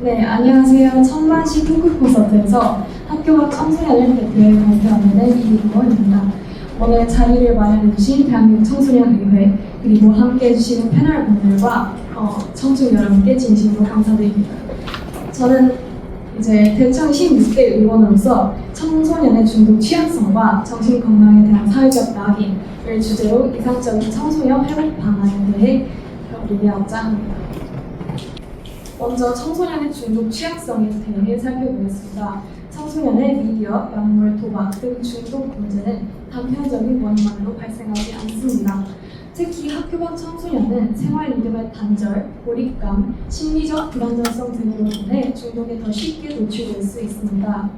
네, 안녕하세요. 천만시 토크 콘서트에서 학교와 청소년을 대표해 발표하는 이민호입니다. 오늘 자리를 마련해주신 대한민국 청소년의회 그리고 함께해주시는 패널 분들과 어, 청중 여러분께 진심으로 감사드립니다. 저는 이제 대청 16대 의원으로서 청소년의 중독 취약성과 정신 건강에 대한 사회적 낙인을 주제로 이상적인 청소년 회복 방안에 대해 논의하고자 합니다. 먼저 청소년의 중독 취약성에 대해 살펴보겠습니다. 청소년의 미디어, 약물, 도박 등 중독 문제는 단편적인 원인만으로 발생하지 않습니다. 특히 학교 밖 청소년은 생활 리듬의 단절, 고립감, 심리적 불안정성 등으로 인해 중독에 더 쉽게 노출될 수 있습니다.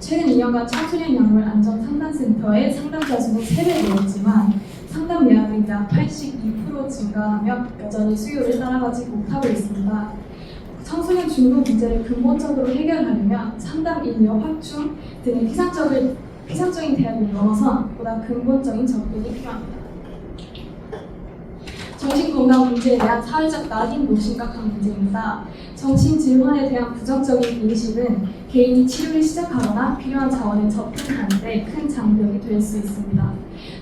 최근 2년간 청소년 약물 안전 상담센터의 상담자 수는 3배 늘었지만 상담 예약은 약 82% 증가하며 여전히 수요를 따라가지 못하고 있습니다. 청소년 중독 문제를 근본적으로 해결하려면 상담 인력 확충 등의 피상적인, 피상적인 대안을 넘어서 보다 근본적인 접근이 필요합니다. 정신건강 문제에 대한 사회적 낙인도 심각한 문제입니다. 정신질환에 대한 부정적인 인식은 개인이 치료를 시작하거나 필요한 자원에 접근하는 데 큰 장벽이 될 수 있습니다.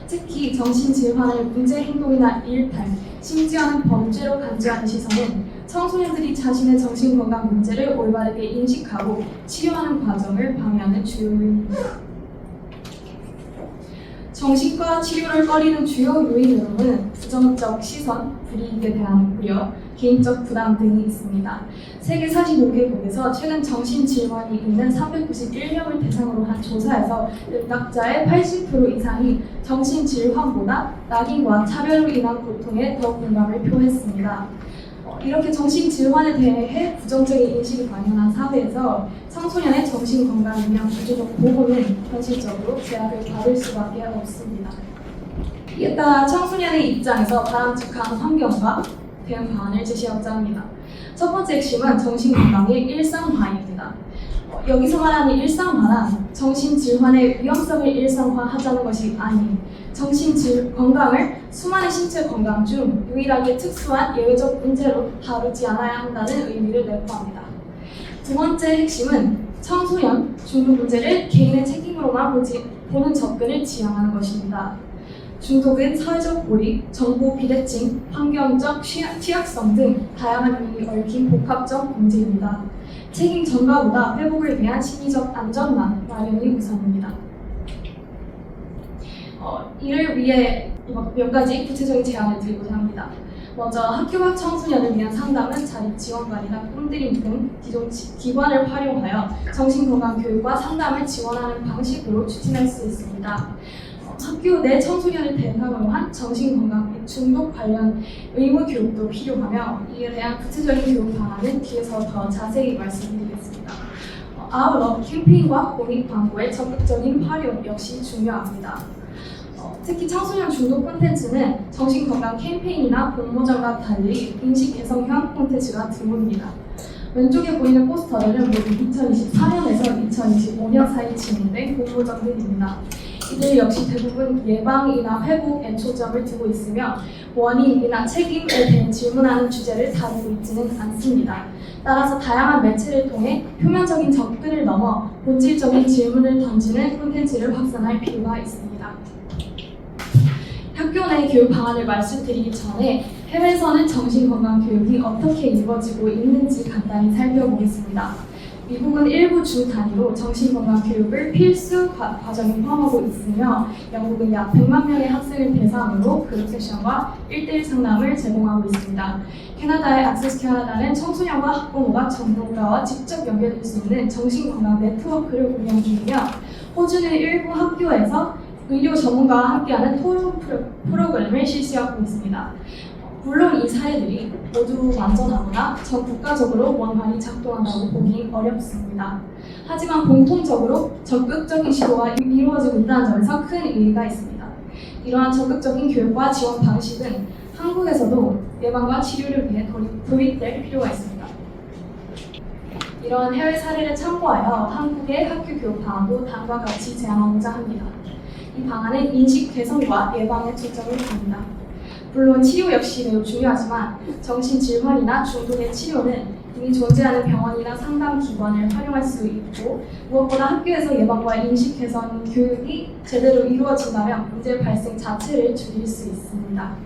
특히 정신질환을 문제 행동이나 일탈, 심지어는 범죄로 간주하는 시선은 청소년들이 자신의 정신건강 문제를 올바르게 인식하고 치료하는 과정을 방해하는 주요 요인입니다. 정신과 치료를 꺼리는 주요 요인으로는 부정적 시선, 불이익에 대한 우려, 개인적 부담 등이 있습니다. 세계 45개국에서 최근 정신질환이 있는 391명을 대상으로 한 조사에서 응답자의 80% 이상이 정신질환보다 낙인과 차별로 인한 고통에 더 공감을 표했습니다. 어, 이렇게 정신 질환에 대해 부정적인 인식이 만연한 사회에서 청소년의 정신 건강에 대한 구조적 보호는 현실적으로 제약을 받을 수밖에 없습니다. 이에 따라 청소년의 입장에서 바람직한 환경과 대응 방안을 제시하고자 합니다. 첫 번째 핵심은 정신 건강의 일상화입니다. 어, 여기서 말하는 일상화란 정신질환의 위험성을 일상화하자는 것이 아닌 정신질 건강을 수많은 신체 건강 중 유일하게 특수한 예외적 문제로 다루지 않아야 한다는 의미를 내포합니다. 두 번째 핵심은 청소년 중독 문제를 개인의 책임으로만 보지, 보는 접근을 지향하는 것입니다. 중독은 사회적 고립, 정보 비대칭, 환경적 취약, 취약성 등 다양한 요인이 얽힌 복합적 문제입니다. 책임 전가보다 회복을 위한 심리적 안전망 마련이 우선입니다. 어, 이를 위해 몇 가지 구체적인 제안을 드리고자 합니다. 먼저 학교 밖 청소년을 위한 상담은 자립 지원관이나 꿈드림 등 기존 지- 기관을 활용하여 정신건강 교육과 상담을 지원하는 방식으로 추진할 수 있습니다. 어, 학교 내 청소년을 대상으로 한 정신건강 및 중독 관련 의무 교육도 필요하며 이에 대한 구체적인 교육 방안은 뒤에서 더 자세히 말씀드리겠습니다. 어, 아울러 캠페인과 공익 광고의 적극적인 활용 역시 중요합니다. 어, 특히 청소년 중독 콘텐츠는 정신건강 캠페인이나 공모전과 달리 인식 개선형 콘텐츠가 드뭅니다. 왼쪽에 보이는 포스터들은 모두 2024년에서 2025년 사이 진행된 공모전들입니다. 이들 역시 대부분 예방이나 회복에 초점을 두고 있으며 원인이나 책임에 대해 질문하는 주제를 다루고 있지는 않습니다. 따라서 다양한 매체를 통해 표면적인 접근을 넘어 본질적인 질문을 던지는 콘텐츠를 확산할 필요가 있습니다. 학교 내 교육 방안을 말씀드리기 전에 해외에서는 정신건강 교육이 어떻게 이루어지고 있는지 간단히 살펴보겠습니다. 미국은 일부 주 단위로 정신건강 교육을 필수 과, 과정에 포함하고 있으며 영국은 약 100만 명의 학생을 대상으로 그룹 세션과 1대1 상담을 제공하고 있습니다. 캐나다의 액세스 캐나다는 청소년과 학부모가 전문가와 직접 연결될 수 있는 정신건강 네트워크를 운영 중이며 호주는 일부 학교에서 의료 전문가와 함께하는 토론 프로, 프로그램을 실시하고 있습니다. 물론 이 사례들이 모두 완전하거나 전 국가적으로 원활히 작동한다고 보기 어렵습니다. 하지만 공통적으로 적극적인 시도가 이- 이루어지고 있다는 점에서 큰 의의가 있습니다. 이러한 적극적인 교육과 지원 방식은 한국에서도 예방과 치료를 위해 도입- 도입될 필요가 있습니다. 이러한 해외 사례를 참고하여 한국의 학교 교육 방안도 다음과 같이 제안하고자 합니다. 이 방안은 인식 개선과 예방에 초점을 둡니다. 물론 치료 역시 매우 중요하지만 정신 질환이나 중독의 치료는 이미 존재하는 병원이나 상담 기관을 활용할 수 있고 무엇보다 학교에서 예방과 인식 개선 교육이 제대로 이루어진다면 문제 발생 자체를 줄일 수 있습니다.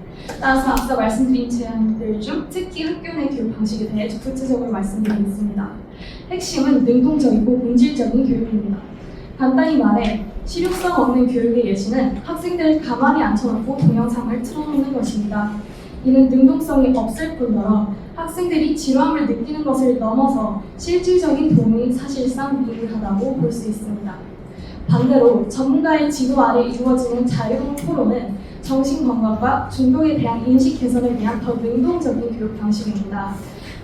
따라서 앞서 말씀드린 제안들 중 특히 학교 내 교육 방식에 대해 구체적으로 말씀드리겠습니다. 핵심은 능동적이고 본질적인 교육입니다. 간단히 말해 실효성 없는 교육의 예시는 학생들을 가만히 앉혀놓고 동영상을 틀어놓는 것입니다. 이는 능동성이 없을 뿐더러 학생들이 지루함을 느끼는 것을 넘어서 실질적인 도움이 사실상 미비하다고 볼 수 있습니다. 반대로 전문가의 지도 아래 이루어지는 자유로운 토론은 정신 건강과 중독에 대한 인식 개선을 위한 더 능동적인 교육 방식입니다.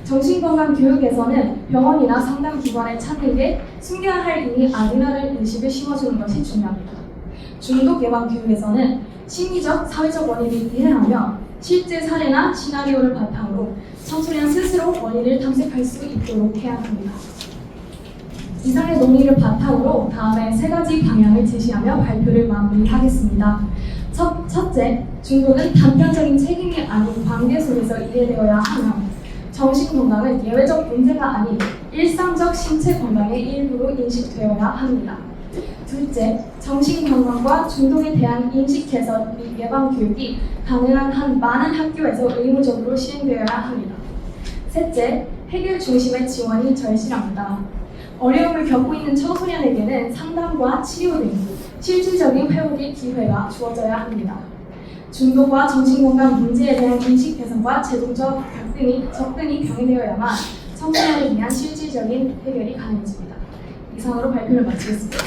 정신건강 교육에서는 병원이나 상담기관에 찾는 게 숨겨야 할 일이 아니라는 의식을 심어주는 것이 중요합니다. 중독 예방 교육에서는 심리적, 사회적 원인을 이해하며 실제 사례나 시나리오를 바탕으로 청소년 스스로 원인을 탐색할 수 있도록 해야 합니다. 이상의 논의를 바탕으로 다음에 세 가지 방향을 제시하며 발표를 마무리하겠습니다. 첫, 첫째, 중독은 단편적인 책임이 아닌 관계 속에서 이해되어야 하며 정신 건강은 예외적 문제가 아닌 일상적 신체 건강의 일부로 인식되어야 합니다. 둘째, 정신 건강과 중독에 대한 인식 개선 및 예방 교육이 가능한 한 많은 학교에서 의무적으로 시행되어야 합니다. 셋째, 해결 중심의 지원이 절실합니다. 어려움을 겪고 있는 청소년에게는 상담과 치료 등 실질적인 회복의 기회가 주어져야 합니다. 중독과 정신건강 문제에 대한 인식 개선과 제도적 접근이, 접근이 병행되어야만 청소년을 위한 실질적인 해결이 가능해집니다. 이상으로 발표를 마치겠습니다.